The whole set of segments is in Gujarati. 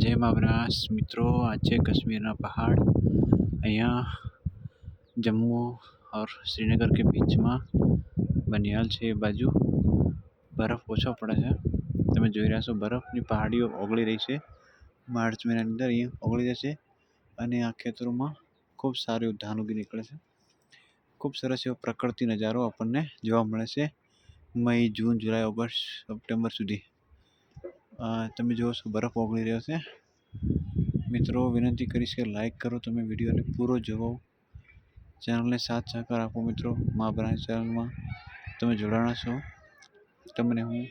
જય મા મિત્રો આ છે કશ્મીરના પહાડ, અહીંયા જમ્મુ ઓર શ્રીનગર કે બીચમાં બનિયાલ છે એ બાજુ. બરફ ઓછો પડે છે. તમે જોઈ રહ્યા છો બરફની પહાડીઓ ઓગળી રહી છે. માર્ચ મહિનાની અંદર અહીંયા ઓગળી જશે અને આ ખેતરોમાં ખૂબ સારી ધાન ઉગી નીકળે છે. ખૂબ સરસ એવો પ્રકૃતિ નજારો આપણને જોવા મળે છે. મઈ, જૂન, જુલાઈ, ઓગસ્ટ, સપ્ટેમ્બર સુધી. તમે જુઓ છો, બરફ ઓગળી રહ્યો છે. મિત્રો, વિનંતી કરીશ કે લાઈક કરો તમે વિડીયોને પૂરો જોવો. ચેનલને સાથ સહકાર આપો મિત્રો, મા બ્રાન્ચ ચેનલમાં તમે જોડાણા છો. તમને હું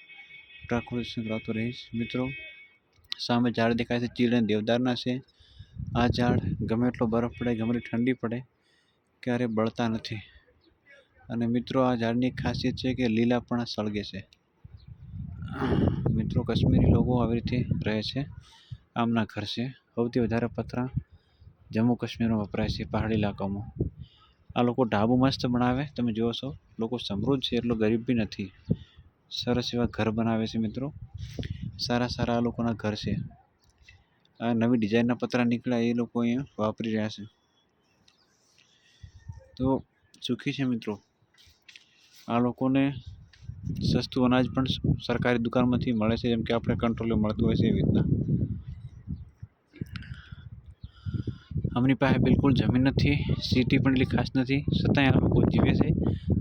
પ્રકૃતિ સંકળાતો રહીશ. મિત્રો, સામે ઝાડ દેખાય છે ચીલ અને દેવદારના છે. આ ઝાડ ગમે એટલો બરફ પડે, ગમે એટલી ઠંડી પડે, ક્યારે બળતા નથી. અને મિત્રો, આ ઝાડની ખાસિયત છે કે લીલાપણા સળગે છે. મિત્રો, કાશ્મીરી લોકો આવી રીતે રહે છે, આમના ઘર છે. સૌથી વધારે પતરા જમ્મુ કાશ્મીરમાં વપરાય છે પહાડી ઇલાકામાં. આ લોકો ઢાબુ મસ્ત બનાવે, તમે જુઓ છો. લોકો સમૃદ્ધ છે એટલો ગરીબ બી નથી. સરસ એવા ઘર બનાવે છે મિત્રો. સારા સારા આ લોકોના ઘર છે. આ નવી ડિઝાઇનના પતરા નીકળ્યા, એ લોકો અહીંયા વાપરી રહ્યા છે. તો સુખી છે મિત્રો. આ લોકોને સસ્તું અનાજ પણ સરકારી દુકાનમાંથી મળે છે, જેમ કે આપણે કંટ્રોલે મળતું હોય છે એવી રીતના. અમની પાસે બિલકુલ જમીન નથી સિટી પણ એટલી ખાસ નથી, છતાંય આ લોકો જીવે છે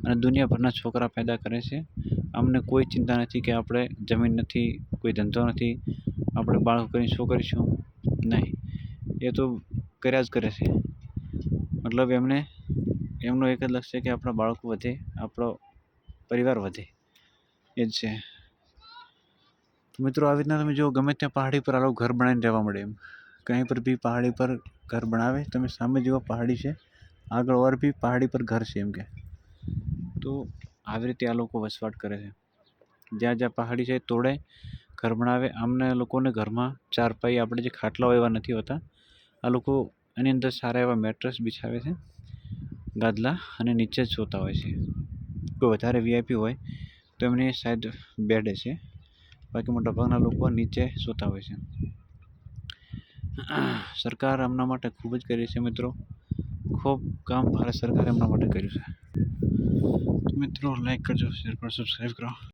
અને દુનિયાભરના છોકરા પેદા કરે છે. અમને કોઈ ચિંતા નથી કે આપણે જમીન નથી, કોઈ ધંધો નથી, આપણે બાળકો કરીને શું કરીશું નહીં. એ તો કર્યા જ કરે છે. મતલબ એમને, એમનો એક જ લક્ષ્ય કે આપણા બાળકો વધે, આપણો પરિવાર વધે. એ જ છે. મિત્રો, આવી રીતના તમે જો ગમે ત્યાં પહાડી પર આ લોકો ઘર બનાવીને રહેવા મળે એમ. કંઈ પર બી પહાડી પર ઘર બનાવે, તમે સામે જેવા પહાડી છે, આગળ ઓર બી પહાડી પર ઘર છે એમ કે. તો આવી રીતે આ લોકો વસવાટ કરે છે. જ્યાં જ્યાં પહાડી છે, તોડે, ઘર બનાવે. આમને લોકોને ઘરમાં ચારપાઈ, આપણે જે ખાટલાઓ એવા નથી હોતા, આ લોકો એની અંદર સારા એવા મેટ્રસ બિછાવે છે, ગાદલા અને નીચે જ સોતા હોય છે. કોઈ વધારે વીઆઈપી હોય તો એમની સાઈડ બેડ છે. બાકી મોટાભાગના લોકો નીચે સૂતા હોય છે. સરકાર એમના માટે ખૂબ જ કરી છે મિત્રો. ખૂબ કામ ભારત સરકારે એમના માટે કર્યું છે. મિત્રો લાઈક કરજો શેર કરો સબસ્ક્રાઈબ કરો.